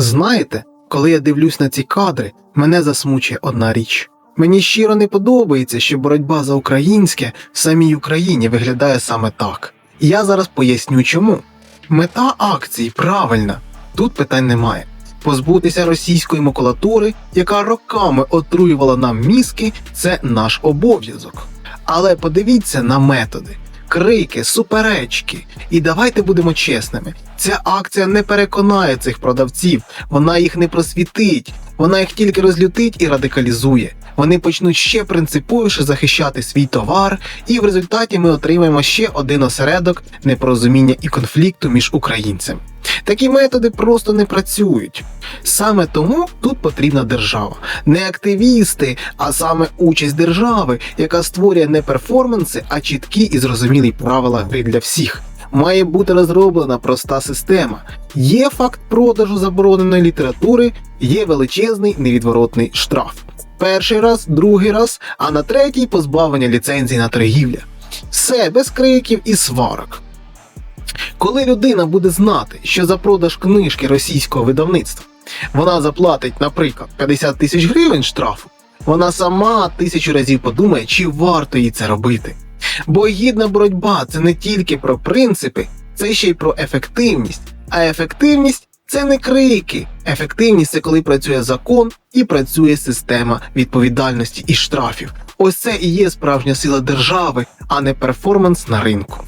Знаєте, коли я дивлюсь на ці кадри, мене засмучує одна річ. Мені щиро не подобається, що боротьба за українське в самій Україні виглядає саме так. І я зараз поясню чому. Мета акції правильна, тут питань немає. Позбутися російської макулатури, яка роками отруювала нам мізки, це наш обов'язок. Але подивіться на методи. Крики, суперечки. І давайте будемо чесними. Ця акція не переконає цих продавців, вона їх не просвітить, вона їх тільки розлютить і радикалізує. Вони почнуть ще принциповіше захищати свій товар, і в результаті ми отримаємо ще один осередок непорозуміння і конфлікту між українцями. Такі методи просто не працюють. Саме тому тут потрібна держава, не активісти, а саме участь держави, яка створює не перформанси, а чіткі і зрозумілі правила гри для всіх. Має бути розроблена проста система. Є факт продажу забороненої літератури, є величезний невідворотний штраф. Перший раз, другий раз, а на третій позбавлення ліцензії на торгівля. Все без криків і сварок. Коли людина буде знати, що за продаж книжки російського видавництва вона заплатить, наприклад, 50 тисяч гривень штрафу, вона сама тисячу разів подумає, чи варто їй це робити. Бо гідна боротьба це не тільки про принципи, це ще й про ефективність. А ефективність це не крики. Ефективність це коли працює закон і працює система відповідальності і штрафів. Ось це і є справжня сила держави, а не перформанс на ринку.